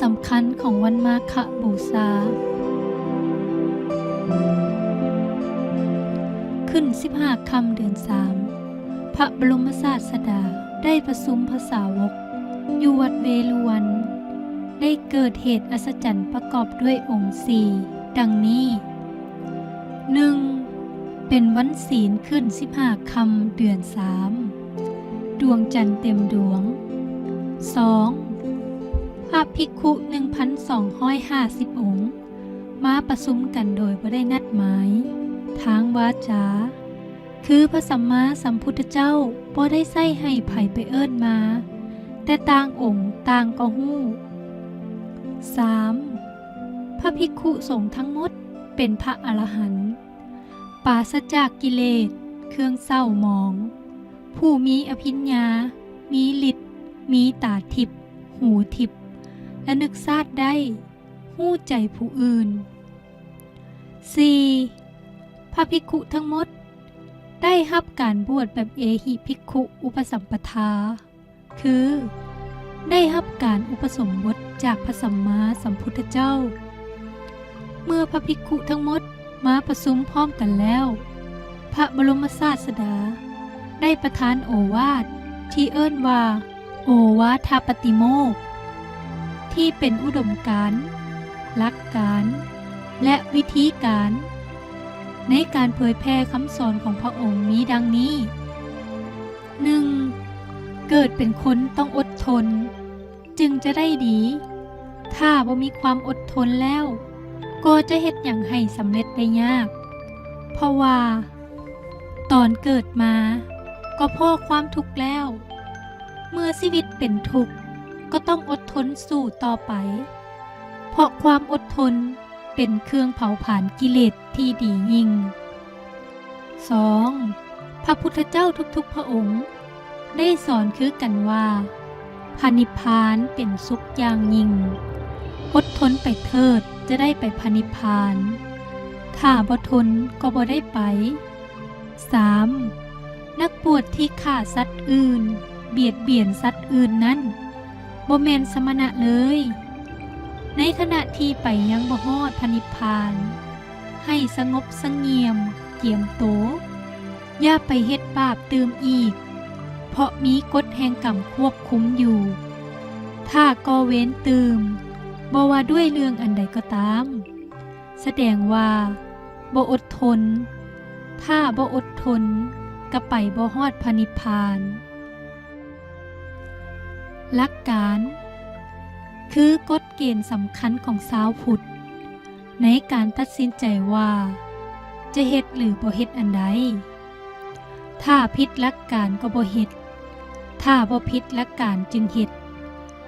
สำคัญของวันมาฆบูชา ขึ้น 15คำเดือน3พระบรมศาสดาได้ประสุมภาษาวก อยู่วัดเวลวัน ได้เกิดเหตุอัศจรรย์ประกอบด้วยองค์สี่ดังนี้ 1. เป็นวันศีลขึ้น15คำเดือน3ดวงจันทร์เต็มดวง 2. พระภิกขุ 1,250 องค์ มาประสุมกันโดยบ่ได้นัดหมาย ทางวาจา คือพระสัมมาสัมพุทธเจ้าบ่ได้ใส่ให้ไผไปเอิ้นมา แต่ต่างองค์ต่างก็ฮู้ 3. พระภิกขุสงฆ์ทั้งหมดเป็นพระอรหันต์ปราศจากกิเลส เครื่องเศร้าหมอง ผู้มีอภิญญา มีฤทธิ์มีตาทิพหูทิพ และนึกซาดได้หู้ใจผู้อื่น 4. พระภิกขุทั้งหมด ได้รับการบวชแบบเอหิภิกขุอุปสัมปทา คือ ได้รับการอุปสมบทจากพระสัมมาสัมพุทธเจ้า เมื่อพระภิกขุทั้งหมดมาประสุมพร้อมกันแล้ว พระบรมศาสดา ได้ประทานโอวาทที่เอิ้นว่า โอวาทาปฏิโมก ที่เป็นอุดมการณ์หลักการ และวิธีการ ในการเผยแพร่คำสอนของพระองค์มีดังนี้ 1. เกิดเป็นคนต้องอดทน จึงจะได้ดี ถ้าบ่มีความอดทนแล้ว ก็จะเฮ็ดอย่างให้สำเร็จได้ยาก เพราะว่า ตอนเกิดมา ก็พ่อความทุกข์แล้ว เมื่อชีวิตเป็นทุกข์ ก็ต้องอดทนสู้ต่อไป เพราะความอดทนเป็นเครื่องเผาผลาญกิเลสที่ดียิ่ง 2. พระพุทธเจ้าทุกๆพระองค์ ได้สอนคือกันว่าพานิพานเป็นสุขอย่างยิ่ง อดทนไปเถิดจะได้ไปพานิพพาน ถ้าบ่ทนก็บ่ได้ไป 3. นักบวชที่ฆ่าสัตว์อื่น เบียดเบียนสัตว์อื่นนั้น บ่แมนสมณะเลย ในขณะที่ไปยังบ่ฮอดพนิพพาน ให้สงบสงเงียมเกียมโต อย่าไปเฮ็ดบาปตืมอีก เพราะมีกฎแห่งกรรมควบคุมอยู่ ถ้าก่อเว้นตืมบ่ว่าด้วยเรื่องอันใดก็ตาม แสดงว่าบ่อดทน ถ้าบ่อดทนก็ไปบ่ฮอดพนิพพาน หลักการ คือกฎเกณฑ์สำคัญของสาวพุทธในการตัดสินใจว่า จะเฮ็ดหรือบ่เฮ็ดอันใด ถ้าผิดหลักการก็บ่เฮ็ด ถ้าบ่ผิดหลักการจึงเฮ็ด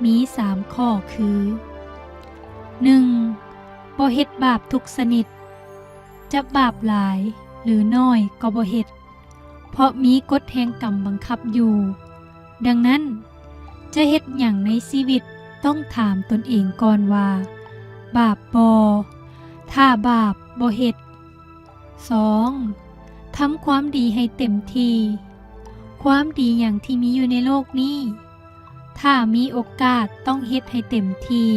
มีสามข้อคือ 1. บ่เฮ็ดบาปทุกสนิท จะบาปหลายหรือน้อยก็บ่เฮ็ด เพราะมีกฎแห่งกรรมบังคับอยู่ ดังนั้น จะเฮ็ดอย่างในชีวิตต้องถามตนเองก่อนว่า บาปบอถ้าบาปบ่เฮ็ด 2. ทำความดีให้เต็มที่ ความดีอย่างที่มีอยู่ในโลกนี้ ถ้ามีโอกาสต้องเฮ็ดให้เต็มที่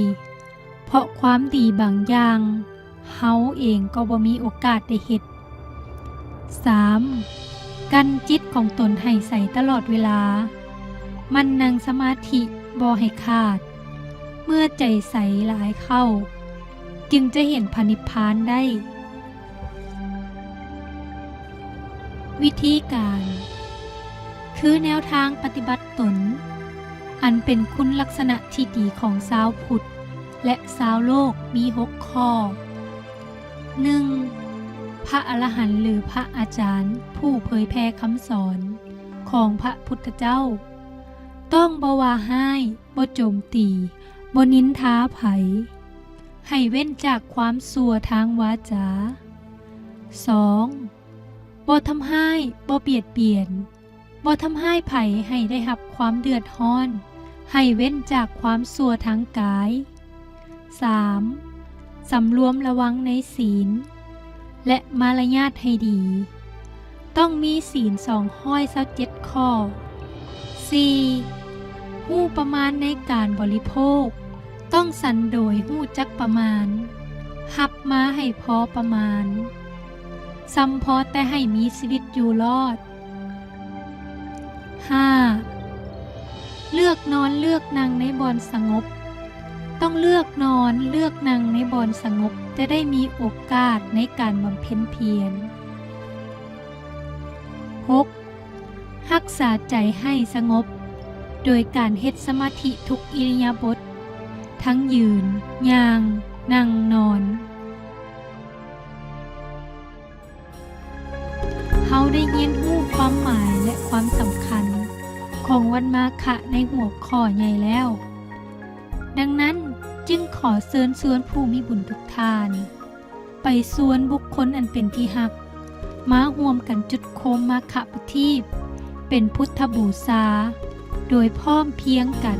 เพราะความดีบางอย่างเฮาเองก็บ่มีโอกาสได้เฮ็ด 3. กันจิตของตนให้ใส่ตลอดเวลา มันนั่งสมาธิบ่ให้ขาด เมื่อใจใสหลายเข้า จึงจะเห็นพระนิพพานได้ วิธีการ คือแนวทางปฏิบัติตน อันเป็นคุณลักษณะที่ดีของสาวพุทธและสาวโลกมีหกข้อ 1. พระอรหันต์หรือพระอาจารย์ผู้เผยแพร่คำสอนของพระพุทธเจ้า ต้องบวาให้บ่โจมตีบ่นินท้าไผ ให้เว้นจากความสัวทางวาจา 2. บ่ทำให้บ่เบียดเบียนบ่ทำให้ไผให้ได้รับความเดือดร้อน ให้เว้นจากความสัวทางกาย 3. สำรวมระวังในศีล และมารยาทให้ดี ต้องมีศีลสองห้อยสักเจ็ดข้อ 4. หู้ประมาณในการบริโภค ต้องสันโดยหู้จักประมาณ หับมาให้พอประมาณซ้ำพอแต่ให้มีชีวิตอยู่รอด 5. เลือกนอนเลือกนั่งในบอนสงบ ต้องเลือกนอนเลือกนั่งในบอนสงบจะได้มีโอกาสในการบำเพ็ญเพียร 6. รักษาใจให้สงบ โดยการเฮ็ดสมาธิทุกอิริยาบถทั้งยืน ย่าง นั่งนอนเฮาได้ยินรูปความหมายและความสำคัญ ของวันมาฆะในหัวข้อใหญ่แล้ว ดังนั้นจึงขอเชิญชวนผู้มีบุญทุกทาน ไปส่วนบุคคลอันเป็นที่หัก มาห่วมกันจุดโคมมาฆะประทีป เป็นพุทธบูชา โดยพร้อมเพียงกัน